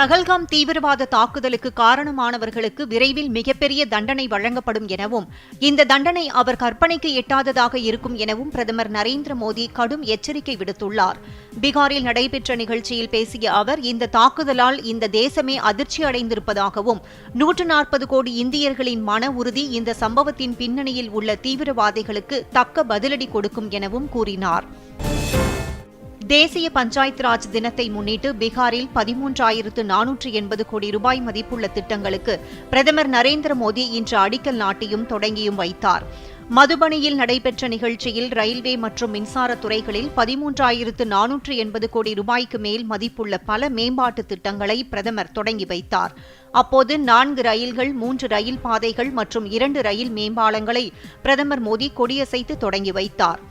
பகல்காம் தீவிரவாத தாக்குதலுக்கு காரணமானவர்களுக்கு விரைவில் மிகப்பெரிய தண்டனை வழங்கப்படும் எனவும் இந்த தண்டனை அவர் கற்பனைக்கு எட்டாததாக இருக்கும் எனவும் பிரதமர் நரேந்திர மோடி கடும் எச்சரிக்கை விடுத்துள்ளார். பீகாரில் நடைபெற்ற நிகழ்ச்சியில் பேசிய அவர் இந்த தாக்குதலால் இந்த தேசமே அதிர்ச்சி அடைந்திருப்பதாகவும் நூற்று நாற்பது கோடி இந்தியர்களின் மன உறுதி இந்த சம்பவத்தின் பின்னணியில் உள்ள தீவிரவாதிகளுக்கு தக்க பதிலடி கொடுக்கும் எனவும் கூறினார். தேசிய பஞ்சாயத்து ராஜ் தினத்தை முன்னிட்டு பீகாரில் பதிமூன்றாயிரத்து நானூற்று எண்பது கோடி ரூபாய் மதிப்புள்ள திட்டங்களுக்கு பிரதமர் நரேந்திர மோடி இன்று அடிக்கல் நாட்டியும் தொடங்கியும் வைத்தார். மதுபனியில் நடைபெற்ற நிகழ்ச்சியில் ரயில்வே மற்றும் மின்சார துறைகளில் பதிமூன்றாயிரத்து நானூற்று எண்பது கோடி ரூபாய்க்கு மேல் மதிப்புள்ள பல மேம்பாட்டு திட்டங்களை பிரதமர் தொடங்கி வைத்தார். அப்போது நான்கு ரயில்கள் மூன்று ரயில் பாதைகள் மற்றும் இரண்டு ரயில் மேம்பாலங்களை பிரதமர் மோடி கொடியசைத்து தொடங்கி வைத்தார்.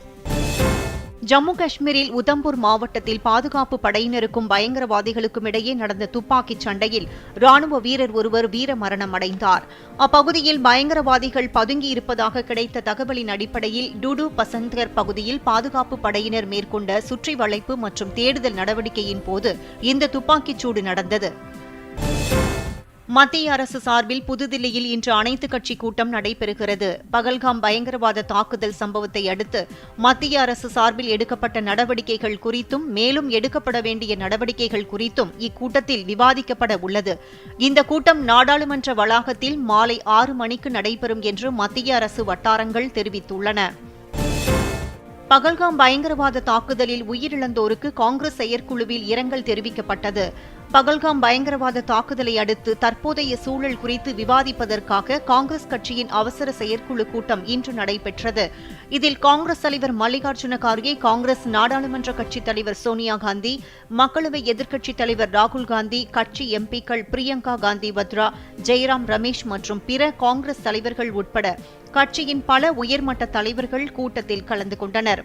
ஜம்மு காஷ்மீரில் உதம்பூர் மாவட்டத்தில் பாதுகாப்பு படையினருக்கும் பயங்கரவாதிகளுக்கும் இடையே நடந்த துப்பாக்கிச் சண்டையில் ராணுவ வீரர் ஒருவர் வீரமரணம் அடைந்தார். அப்பகுதியில் பயங்கரவாதிகள் பதுங்கியிருப்பதாக கிடைத்த தகவலின் அடிப்படையில் டுடு பசந்தர் பகுதியில் பாதுகாப்பு படையினர் மேற்கொண்ட சுற்றி வளைப்பு மற்றும் தேடுதல் நடவடிக்கையின் போது இந்த துப்பாக்கிச் சூடு நடந்தது. மத்திய அரசு சார்பில் புதுதில்லியில் இன்று அனைத்து கட்சி கூட்டம் நடைபெறுகிறது. பகல்காம் பயங்கரவாத தாக்குதல் சம்பவத்தை அடுத்து மத்திய அரசு சார்பில் எடுக்கப்பட்ட நடவடிக்கைகள் குறித்தும் மேலும் எடுக்கப்பட வேண்டிய நடவடிக்கைகள் குறித்தும் இக்கூட்டத்தில் விவாதிக்கப்பட உள்ளது. இந்த கூட்டம் நாடாளுமன்ற வளாகத்தில் மாலை ஆறு மணிக்கு நடைபெறும் என்று மத்திய அரசு வட்டாரங்கள் தெரிவித்துள்ளன. பகல்காம் பயங்கரவாத தாக்குதலில் உயிரிழந்தோருக்கு காங்கிரஸ் செயற்குழுவில் இரங்கல் தெரிவிக்கப்பட்டது. பகல்காம் பயங்கரவாத தாக்குதலை அடுத்து தற்போதைய சூழல் குறித்து விவாதிப்பதற்காக காங்கிரஸ் கட்சியின் அவசர செயற்குழு கூட்டம் இன்று நடைபெற்றது. இதில் காங்கிரஸ் தலைவர் மல்லிகார்ஜுன கார்கே காங்கிரஸ் நாடாளுமன்ற கட்சித் தலைவர் சோனியா காந்தி மக்களவை எதிர்க்கட்சித் தலைவர் ராகுல் காந்தி கட்சி எம்பிக்கள் பிரியங்கா காந்தி வத்ரா ஜெயராம் ரமேஷ் மற்றும் பிற காங்கிரஸ் தலைவர்கள் உட்பட கட்சியின் பல உயர்மட்ட தலைவர்கள் கூட்டத்தில் கலந்து கொண்டனர்.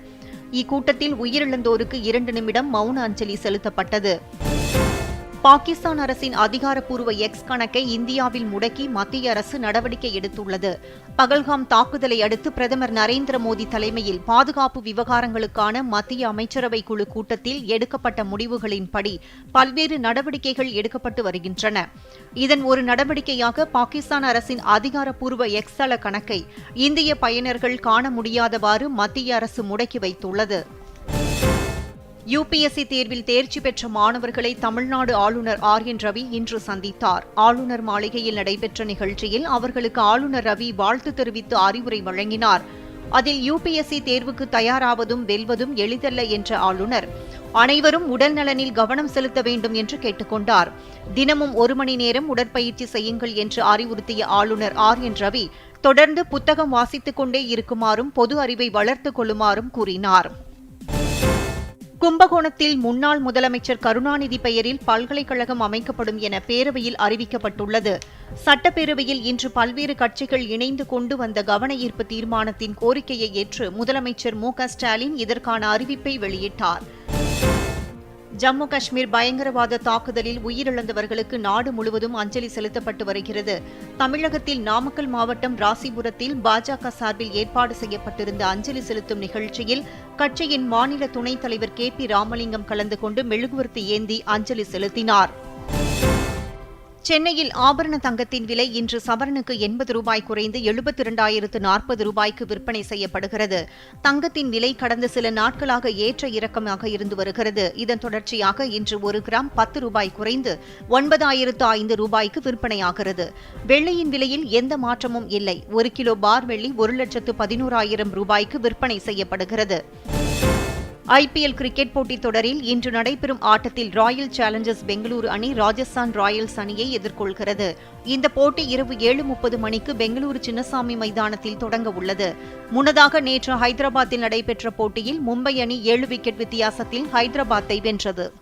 இக்கூட்டத்தில் உயிரிழந்தோருக்கு இரண்டு நிமிடம் மௌன அஞ்சலி செலுத்தப்பட்டது. பாகிஸ்தான் அரசின் அதிகாரப்பூர்வ எக்ஸ் கணக்கை இந்தியாவில் முடக்கி மத்திய அரசு நடவடிக்கை எடுத்துள்ளது. பகல்காம் தாக்குதலை அடுத்து பிரதமர் நரேந்திர மோடி தலைமையில் பாதுகாப்பு விவகாரங்களுக்கான மத்திய அமைச்சரவை குழு கூட்டத்தில் எடுக்கப்பட்ட முடிவுகளின்படி பல்வேறு நடவடிக்கைகள் எடுக்கப்பட்டு வருகின்றன. இதன் ஒரு நடவடிக்கையாக பாகிஸ்தான் அரசின் அதிகாரப்பூர்வ எக்ஸ் தள கணக்கை இந்திய பயனர்கள் காண முடியாதவாறு மத்திய அரசு முடக்கி வைத்துள்ளது. யுபிஎஸ்சி தேர்வில் தேர்ச்சி பெற்ற மாணவர்களை தமிழ்நாடு ஆளுநர் ஆர் என் ரவி இன்று சந்தித்தார். ஆளுநர் மாளிகையில் நடைபெற்ற நிகழ்ச்சியில் அவர்களுக்கு ஆளுநர் ரவி வாழ்த்து தெரிவித்து அறிவுரை வழங்கினார். அதில் யுபிஎஸ்சி தேர்வுக்கு தயாராவதும் வெல்வதும் எளிதல்ல என்ற ஆளுநர். அனைவரும் உடல் நலனில் கவனம் செலுத்த வேண்டும் என்று கேட்டுக்கொண்டார். தினமும் ஒரு மணி நேரம் உடற்பயிற்சி செய்யுங்கள் என்று அறிவுறுத்திய ஆளுநர் ஆர் என் ரவி தொடர்ந்து புத்தகம் வாசித்துக் கொண்டே இருக்குமாறும் பொது அறிவை வளர்த்துக் கொள்ளுமாறும் கூறினார். கும்பகோணத்தில் முன்னாள் முதலமைச்சர் கருணாநிதி பெயரில் பல்கலைக்கழகம் அமைக்கப்படும் என பேரவையில் அறிவிக்கப்பட்டுள்ளது. சட்டப்பேரவையில் இன்று பல்வேறு கட்சிகள் இணைந்து கொண்டு வந்த கவன ஈர்ப்பு தீர்மானத்தின் கோரிக்கையை ஏற்று முதலமைச்சர் மு ஸ்டாலின் இதற்கான அறிவிப்பை வெளியிட்டார். ஜம்மு காஷ்மீர் பயங்கரவாத தாக்குதலில் உயிரிழந்தவர்களுக்கு நாடு முழுவதும் அஞ்சலி செலுத்தப்பட்டு வருகிறது. தமிழகத்தில் நாமக்கல் மாவட்டம் ராசிபுரத்தில் பாஜக சார்பில் ஏற்பாடு செய்யப்பட்டிருந்த அஞ்சலி செலுத்தும் நிகழ்ச்சியில் கட்சியின் மாநில துணைத் தலைவர் கே பி ராமலிங்கம் கலந்து கொண்டு மெழுகுவர்த்தி ஏந்தி அஞ்சலி செலுத்தினார். சென்னையில் ஆபரண தங்கத்தின் விலை இன்று சவரனுக்கு எண்பது ரூபாய் குறைந்து எழுபத்தி இரண்டாயிரத்து நாற்பது ரூபாய்க்கு விற்பனை செய்யப்படுகிறது. தங்கத்தின் விலை கடந்த சில நாட்களாக ஏற்ற இறக்கமாக இருந்து வருகிறது. இதன் தொடர்ச்சியாக இன்று ஒரு கிராம் பத்து ரூபாய் குறைந்து ஒன்பதாயிரத்து ஐந்து ரூபாய்க்கு விற்பனையாகிறது. வெள்ளையின் விலையில் எந்த மாற்றமும் இல்லை. ஒரு கிலோ பார் வெள்ளி ஒரு லட்சத்து பதினோராயிரம் ரூபாய்க்கு விற்பனை செய்யப்படுகிறது. ஐபிஎல் கிரிக்கெட் போட்டித் தொடரில் இன்று நடைபெறும் ஆட்டத்தில் ராயல் சேலஞ்சர்ஸ் பெங்களூரு அணி ராஜஸ்தான் ராயல்ஸ் அணியை எதிர்கொள்கிறது. இந்த போட்டி இரவு ஏழு முப்பது மணிக்கு பெங்களூரு சின்னசாமி மைதானத்தில் தொடங்க உள்ளது. முன்னதாக நேற்று ஹைதராபாத்தில் நடைபெற்ற போட்டியில் மும்பை அணி ஏழு விக்கெட் வித்தியாசத்தில் ஹைதராபாத்தை வென்றது.